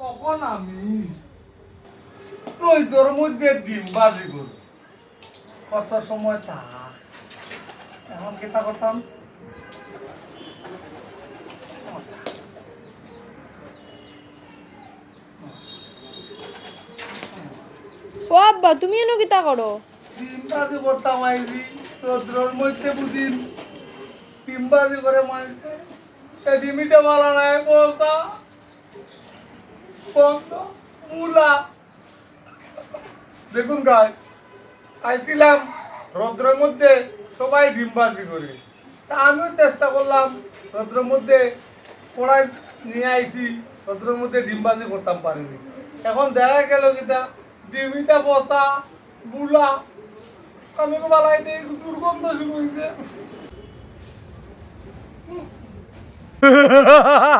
কখন আমি? রোহিতর মধ্যে ডিম বাজি কত সময় তা এখন কেটা করতাম? ও আব্বা তুমি এনো কিতা করো? ডিম বাজি করতাম আইবি রোদ্রর মধ্যে বুঝিন ডিমবাজি করে এই ডিমিটা মালা নাই বলতা। দেখুন গাই আইছিলাম রৌদ্রের মধ্যে সবাই ডিমবাজি করে। তা আমিও চেষ্টা করলাম রৌদ্রের মধ্যে কড়াই নিয়ে আইছি, রৌদ্রের মধ্যে ডিমবাজি করতাম পারিনি। এখন দেখা গেল কিটা ডিমিটা বসা বুলা আমি বালাই দিই দুর্গন্ধ শুরু হয়েছে